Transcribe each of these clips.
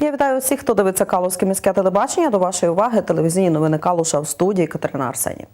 Я вітаю усіх, хто дивиться Каловське міське телебачення. До вашої уваги телевізійні новини Калуша в студії Катерина Арсенів.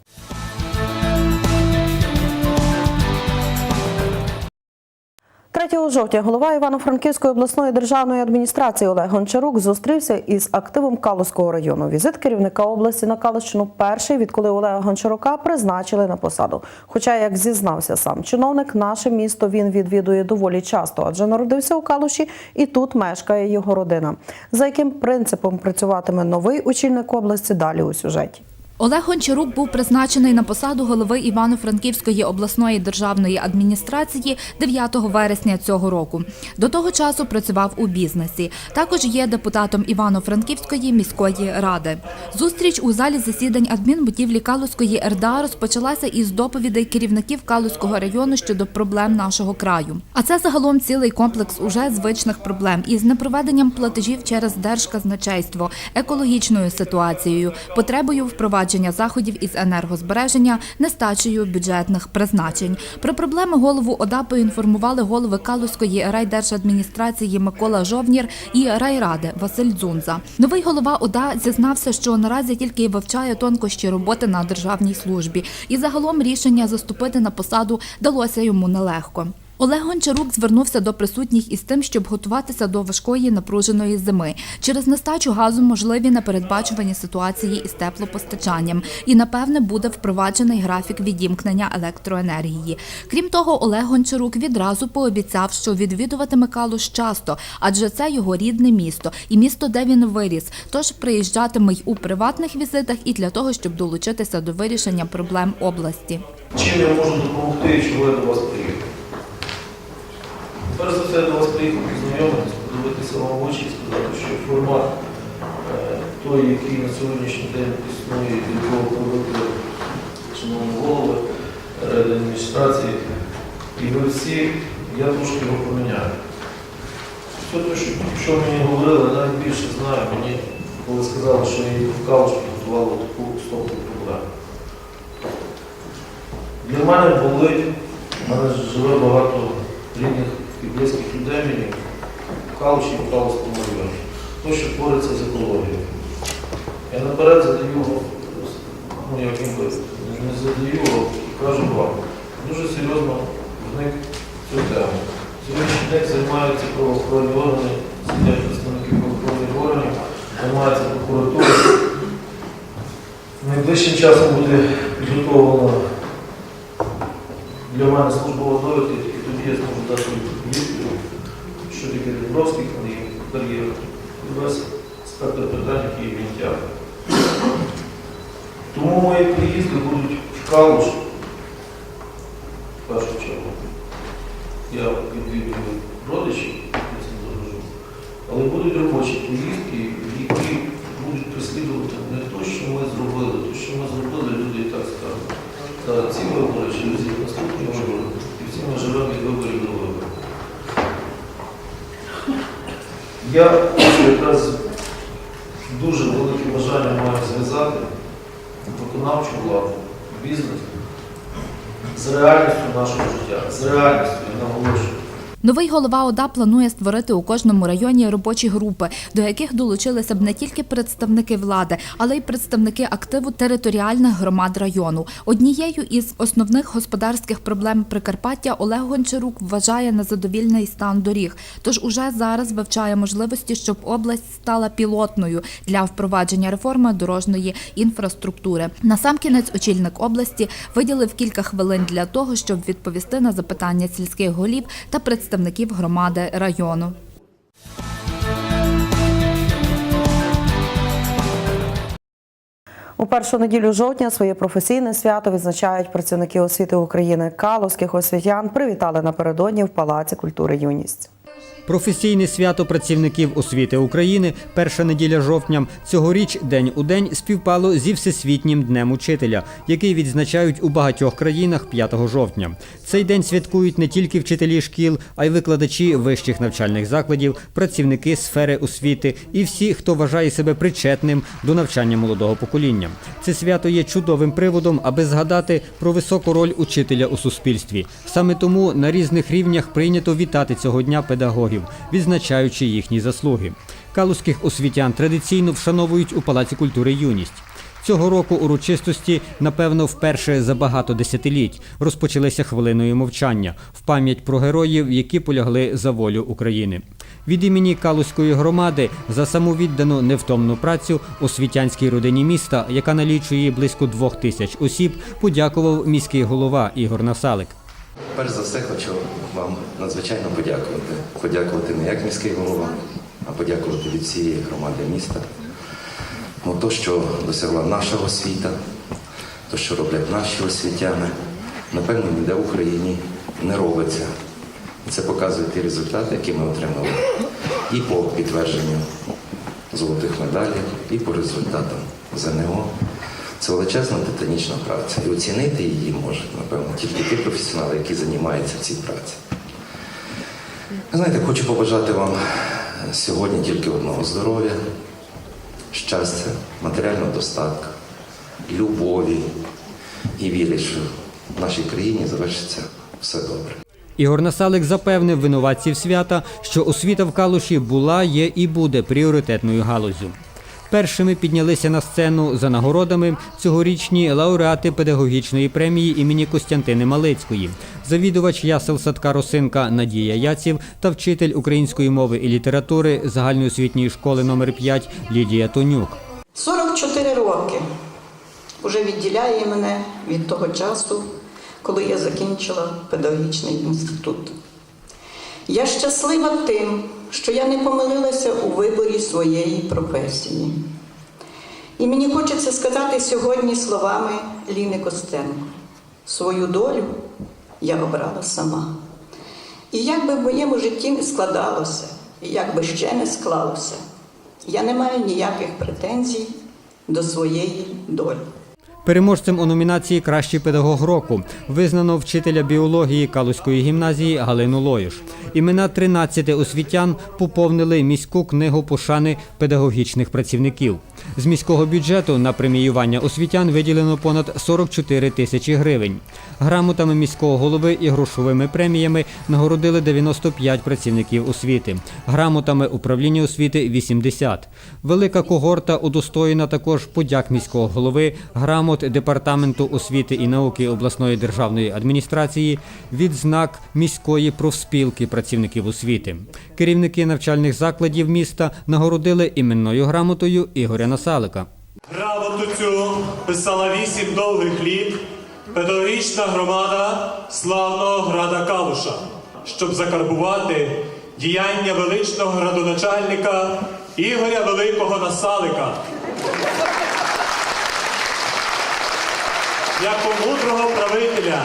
3 жовтня голова Івано-Франківської обласної державної адміністрації Олег Гончарук зустрівся із активом Калуського району. Візит керівника області на Калущину перший, відколи Олега Гончарука призначили на посаду. Хоча, як зізнався сам чиновник, наше місто він відвідує доволі часто, адже народився у Калуші і тут мешкає його родина. За яким принципом працюватиме новий очільник області? Далі у сюжеті. Олег Гончарук був призначений на посаду голови Івано-Франківської обласної державної адміністрації 9 вересня цього року. До того часу працював у бізнесі. Також є депутатом Івано-Франківської міської ради. Зустріч у залі засідань адмінбудівлі Калузької РДА розпочалася із доповідей керівників Калузького району щодо проблем нашого краю. А це загалом цілий комплекс уже звичних проблем із непроведенням платежів через держказначейство, екологічною ситуацією, потребою впровадження заходів із енергозбереження, нестачею бюджетних призначень. Про проблеми голову ОДА поінформували голови Калузької райдержадміністрації Микола Жовнір і райради Василь Дзунза. Новий голова ОДА зізнався, що наразі тільки вивчає тонкощі роботи на державній службі, і загалом рішення заступити на посаду далося йому нелегко. Олег Гончарук звернувся до присутніх із тим, щоб готуватися до важкої напруженої зими. Через нестачу газу можливі непередбачувані ситуації із теплопостачанням. І, напевне, буде впроваджений графік відімкнення електроенергії. Крім того, Олег Гончарук відразу пообіцяв, що відвідуватиме Калуш часто, адже це його рідне місто і місто, де він виріс. Тож приїжджатиме й у приватних візитах і для того, щоб долучитися до вирішення проблем області. Чим я можу допомогти, і чого я до вас приїхав? Перш за все, до вас приїхав познайомитися, подивитися вам в очі і сказати, що формат е, той, який на сьогоднішній день існує, від якого привикли шановні голови адміністрації, і ви всі, я трошки його поміняю. Те, що, мені говорили, я навіть більше знаю, мені коли сказали, що я в Калуш підготували таку стопку проблем. Для мене болить, в мене живе багато рідних мені в Калуші і Калуському районі. То, що твориться з екологією. Я наперед задаю, ну як ніби, не задаю, а кажу вам, дуже серйозно вник цю тему. Сьогоднішній день займаються правоохоронні органи, сидять представники правоохоронних органів, займається прокуратура. Найближчим часом буде підготовлено для мене службова довідка, зможу дати відповідь, що таке Дубровський кар'єр, і весь спектр питань, які він тягне. Тому мої приїзди будуть в Калуш, в першу чергу. Я відвідую родичів. Але будуть робочі поїздки, які будуть переслідувати не те, що ми зробили, те, що ми зробили, люди і так скажуть. Ці вибори через наступні вибори, ми живемо виборів до. Я якраз дуже велике бажання маю зв'язати виконавчу владу, бізнес з реальністю нашого життя, з реальністю, я наголошую. Новий голова ОДА планує створити у кожному районі робочі групи, до яких долучилися б не тільки представники влади, але й представники активу територіальних громад району. Однією із основних господарських проблем Прикарпаття Олег Гончарук вважає незадовільний стан доріг. Тож уже зараз вивчає можливості, щоб область стала пілотною для впровадження реформи дорожньої інфраструктури. Насамкінець очільник області виділив кілька хвилин для того, щоб відповісти на запитання сільських голів та представників громади району. У першу неділю жовтня своє професійне свято відзначають працівники освіти України. Каловських освітян привітали напередодні в Палаці культури юність. Професійне свято працівників освіти України, перша неділя жовтня, цьогоріч день у день співпало зі Всесвітнім днем учителя, який відзначають у багатьох країнах 5 жовтня. Цей день святкують не тільки вчителі шкіл, а й викладачі вищих навчальних закладів, працівники сфери освіти і всі, хто вважає себе причетним до навчання молодого покоління. Це свято є чудовим приводом, аби згадати про високу роль учителя у суспільстві. Саме тому на різних рівнях прийнято вітати цього дня педагогів, відзначаючи їхні заслуги. Калузьких освітян традиційно вшановують у Палаці культури юність. Цього року урочистості, напевно, вперше за багато десятиліть розпочалися хвилиною мовчання в пам'ять про героїв, які полягли за волю України. Від імені Калузької громади за самовіддану невтомну працю освітянській родині міста, яка налічує близько двох тисяч осіб, подякував міський голова Ігор Насалик. Перш за все хочу вам надзвичайно подякувати. Подякувати не як міський голова, а подякувати від всієї громади міста. Ну, то, що досягла наша освіта, то, що роблять наші освітяни, напевно, ніде в Україні не робиться. Це показує ті результати, які ми отримали і по підтвердженню золотих медалей, і по результатам ЗНО. Це величезна титанічна праця. І оцінити її можуть, напевно, тільки ті професіонали, які займаються цій праці. Знаєте, хочу побажати вам сьогодні тільки одного здоров'я, щастя, матеріального достатку, любові і віри, що в нашій країні завершиться все добре. Ігор Насалик запевнив винуватців свята, що освіта в Калуші була, є і буде пріоритетною галузю. Першими піднялися на сцену за нагородами цьогорічні лауреати педагогічної премії імені Костянтини Малицької, завідувач ясел садка Росинка Надія Яців та вчитель української мови і літератури загальноосвітньої школи номер 5 Лідія Тонюк. 44 роки вже відділяє мене від того часу, коли я закінчила педагогічний інститут. Я щаслива тим, що я не помилилася у виборі своєї професії. І мені хочеться сказати сьогодні словами Ліни Костенко: свою долю я обрала сама. І як би в моєму житті не складалося, і як би ще не склалося, я не маю ніяких претензій до своєї долі. Переможцем у номінації Кращий педагог року визнано вчителя біології Калузької гімназії Галину Лоюш. Імена 13 освітян поповнили міську книгу пошани педагогічних працівників. З міського бюджету на преміювання освітян виділено понад 44 тисячі гривень. Грамотами міського голови і грошовими преміями нагородили 95 працівників освіти. Грамотами управління освіти 80. Велика когорта удостоєна також подяк міського голови, грамот департаменту освіти і науки обласної державної адміністрації, відзнак міської профспілки працівників освіти. Керівники навчальних закладів міста нагородили іменною грамотою Ігоря Насалика. Грамоту цю писала вісім довгих літ педагогічна громада славного града Калуша, щоб закарбувати діяння величного градоначальника Ігоря Великого Насалика. Як мудрого правителя,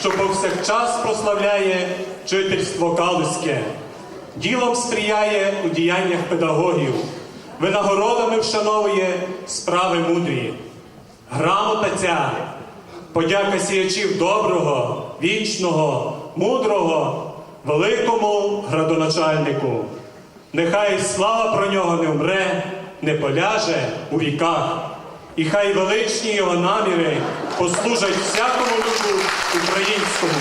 що повсякчас прославляє вчительство Калузьке, ділом сприяє у діяннях педагогів, винагородами вшановує справи мудрі. Грамота ця, подяка сіячів доброго, вічного, мудрого, великому градоначальнику. Нехай слава про нього не вмре, не поляже у віках, і хай величні його наміри послужать всякому люду українському.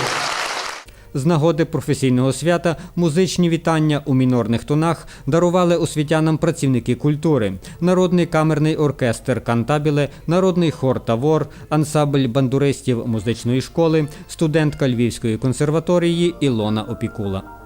З нагоди професійного свята музичні вітання у мінорних тонах дарували освітянам працівники культури, народний камерний оркестр Кантабіле, народний хор Тавор, ансамбль бандуристів музичної школи, студентка Львівської консерваторії Ілона Опікула.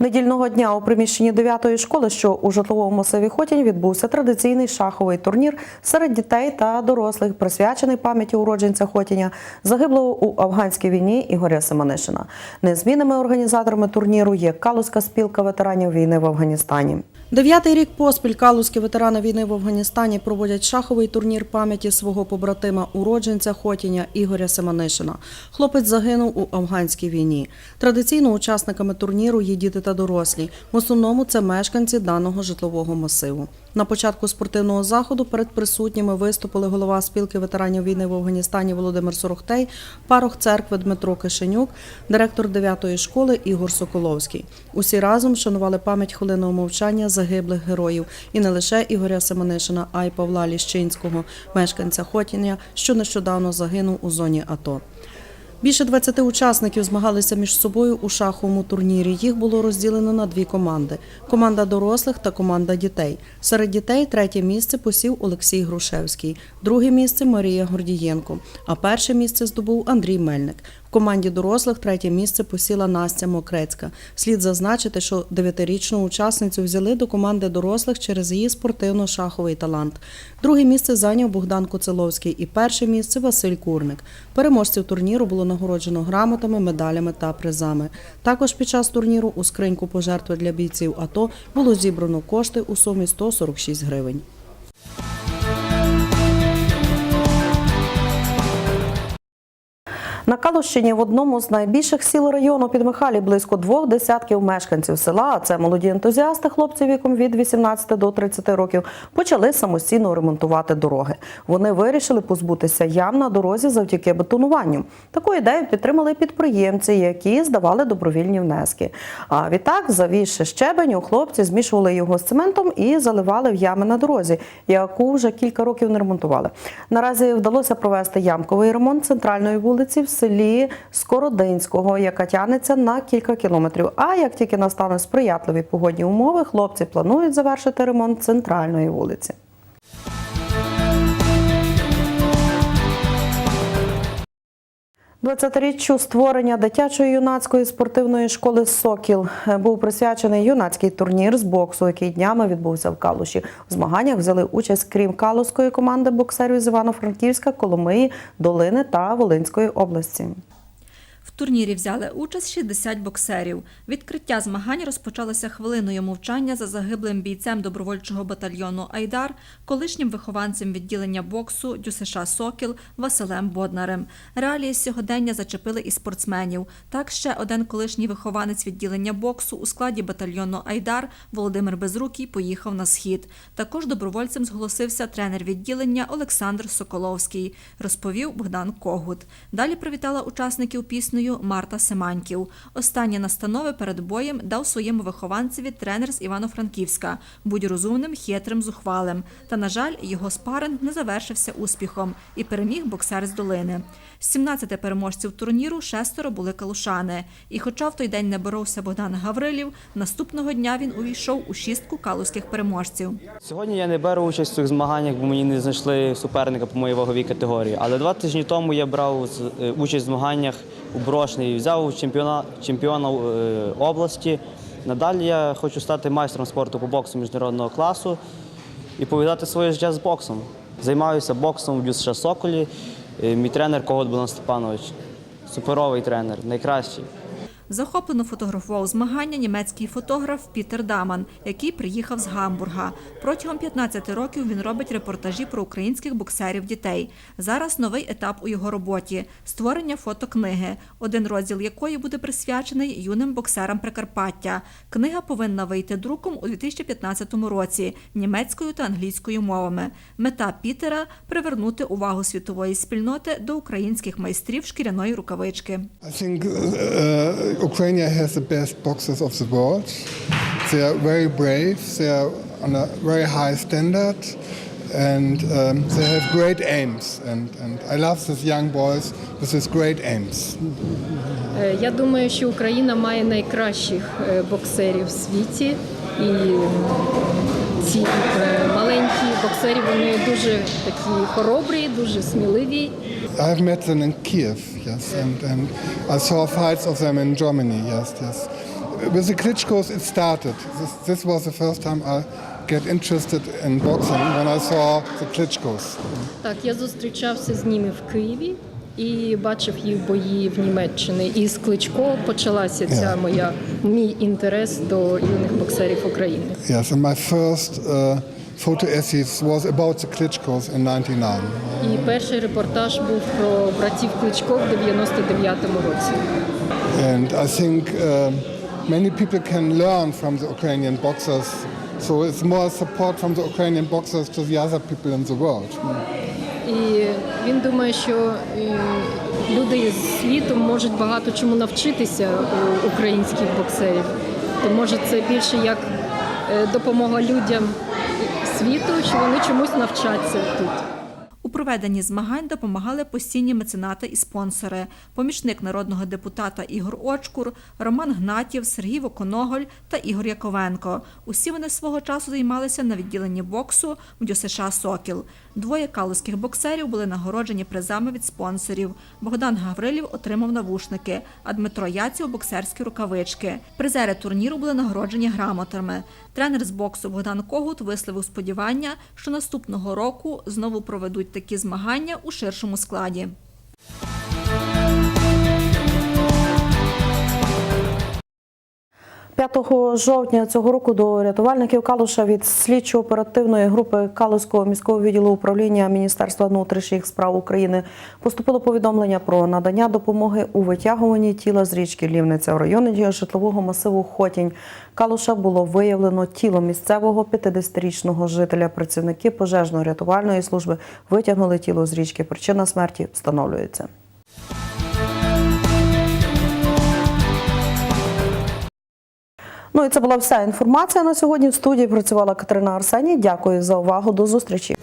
Недільного дня у приміщенні 9-ї школи, що у житловому масиві відбувся традиційний шаховий турнір серед дітей та дорослих, присвячений пам'яті уродженця Хотіня, загиблого у афганській війні Ігоря Семенишина. Незмінними організаторами турніру є Калузька спілка ветеранів війни в Афганістані. Дев'ятий рік поспіль калузькі ветерани війни в Афганістані проводять шаховий турнір пам'яті свого побратима уродженця Хотіня Ігоря Семенишина. Хлопець загинув у афганській війні. Традиційно учасниками турніру є діти та дорослі. В основному це мешканці даного житлового масиву. На початку спортивного заходу перед присутніми виступили голова спілки ветеранів війни в Афганістані Володимир Сорохтей, парох церкви Дмитро Кишенюк, директор 9-ї школи Ігор Соколовський. Усі разом шанували пам'ять хвилинного мовчання загиблих героїв і не лише Ігоря Семенишина, а й Павла Ліщинського, мешканця Хотіня, що нещодавно загинув у зоні АТО. Більше 20 учасників змагалися між собою у шаховому турнірі. Їх було розділено на дві команди: команда дорослих та команда дітей. Серед дітей третє місце посів Олексій Грушевський, друге місце Марія Гордієнко, а перше місце здобув Андрій Мельник. В команді дорослих третє місце посіла Настя Мокрецька. Слід зазначити, що дев'ятирічну учасницю взяли до команди дорослих через її спортивно-шаховий талант. Друге місце зайняв Богдан Коцеловський і перше місце Василь Курник. Переможців турніру було нагороджено грамотами, медалями та призами. Також під час турніру у скриньку пожертви для бійців АТО було зібрано кошти у сумі 146 гривень. На Калущині в одному з найбільших сіл району під Михалі близько двох десятків мешканців села, а це молоді ентузіасти, хлопці віком від 18 до 30 років, почали самостійно ремонтувати дороги. Вони вирішили позбутися ям на дорозі завдяки бетонуванню. Таку ідею підтримали підприємці, які здавали добровільні внески. А відтак, завівши щебень, хлопці змішували його з цементом і заливали в ями на дорозі, яку вже кілька років не ремонтували. Наразі вдалося провести ямковий ремонт центральної вулиці в селі Скородинського, яка тягнеться на кілька кілометрів. А як тільки настануть сприятливі погодні умови, хлопці планують завершити ремонт центральної вулиці. Двадцятиріччю створення дитячої юнацької спортивної школи Сокіл був присвячений юнацький турнір з боксу, який днями відбувся в Калуші. У змаганнях взяли участь крім калузької команди боксерів з Івано-Франківська, Коломиї, Долини та Волинської області. Турнірі взяли участь 60 боксерів. Відкриття змагань розпочалося хвилиною мовчання за загиблим бійцем добровольчого батальйону Айдар, колишнім вихованцем відділення боксу ДЮСШ Сокіл Василем Боднарем. Реалії сьогодення зачепили і спортсменів. Так ще один колишній вихованець відділення боксу у складі батальйону Айдар Володимир Безрукий поїхав на схід. Також добровольцем зголосився тренер відділення Олександр Соколовський, розповів Богдан Когут. Далі привітала учасників піснею Марта Семаньків. Останні настанови перед боєм дав своєму вихованцеві тренер з Івано-Франківська. Будь розумним, хитрим, зухвалим. Та, на жаль, його спаринг не завершився успіхом і переміг боксер з долини. З 17 переможців турніру шестеро були калушани. І хоча в той день не боровся Богдан Гаврилів, наступного дня він увійшов у шістку калузьких переможців. Сьогодні я не беру участь в цих змаганнях, бо мені не знайшли суперника по моїй ваговій категорії. Але два тижні тому я брав е, участь в змаганнях у Брошний взяв чемпіона, чемпіона е, області. Надалі я хочу стати майстром спорту по боксу міжнародного класу і пов'язати своє життя з боксом. Займаюся боксом в ДЮСШ Соколі. Е, Мій тренер Когот Богдан Степанович. Суперовий тренер, найкращий. Захоплено фотографував змагання німецький фотограф Пітер Даман, який приїхав з Гамбурга. Протягом 15 років він робить репортажі про українських боксерів дітей. Зараз новий етап у його роботі створення фотокниги, один розділ якої буде присвячений юним боксерам Прикарпаття. Книга повинна вийти друком у 2015 році німецькою та англійською мовами. Мета Пітера привернути увагу світової спільноти до українських майстрів шкіряної рукавички. Ukraine has the best boxers of the world. They are very brave. They are on a very high standard, and um, they have great aims. And, and I love these young boys with these great aims. Е, Я думаю, що Україна має найкращих е, боксерів в світі. І ці е, маленькі боксери вони дуже такі хоробрі, дуже сміливі. I have met them in Kiev, yes, and, and I saw fights of them in Germany, yes, yes. With the Klitschko's, it started. This, this was the first time I get interested in boxing when I saw the Klitschko's. Так, я зустрічався з ними в Києві і бачив їх бої в Німеччині. І з Кличко почалася ця моя мій інтерес до юних боксерів України. Yes, and my first uh, photo essays was about the Klitschko's in 99. І перший репортаж був про братів Кличко в 99-му році. And I think uh, many people can learn from the Ukrainian boxers. So it's more support from the Ukrainian boxers to the other people in the world. І він думає, що е, люди з світу можуть багато чому навчитися у українських боксерів. То може це більше як е, допомога людям світу, що вони чомусь навчаться тут. У проведенні змагань допомагали постійні меценати і спонсори, помічник народного депутата Ігор Очкур, Роман Гнатів, Сергій Воконоголь та Ігор Яковенко. Усі вони свого часу займалися на відділенні боксу в ДЮСШ Сокіл. Двоє калузьких боксерів були нагороджені призами від спонсорів. Богдан Гаврилів отримав навушники, а Дмитро Яців боксерські рукавички. Призери турніру були нагороджені грамотами. Тренер з боксу Богдан Когут висловив сподівання, що наступного року знову проведуть такі змагання у ширшому складі. – 5 жовтня цього року до рятувальників Калуша від слідчо-оперативної групи Калуського міського відділу управління Міністерства внутрішніх справ України поступило повідомлення про надання допомоги у витягуванні тіла з річки Лівниця в районі житлового масиву Хотінь. Калуша було виявлено тіло місцевого 50-річного жителя. Працівники пожежно-рятувальної служби витягнули тіло з річки. Причина смерті встановлюється. Ну і це була вся інформація на сьогодні. В студії працювала Катерина Арсеній. Дякую за увагу. До зустрічі.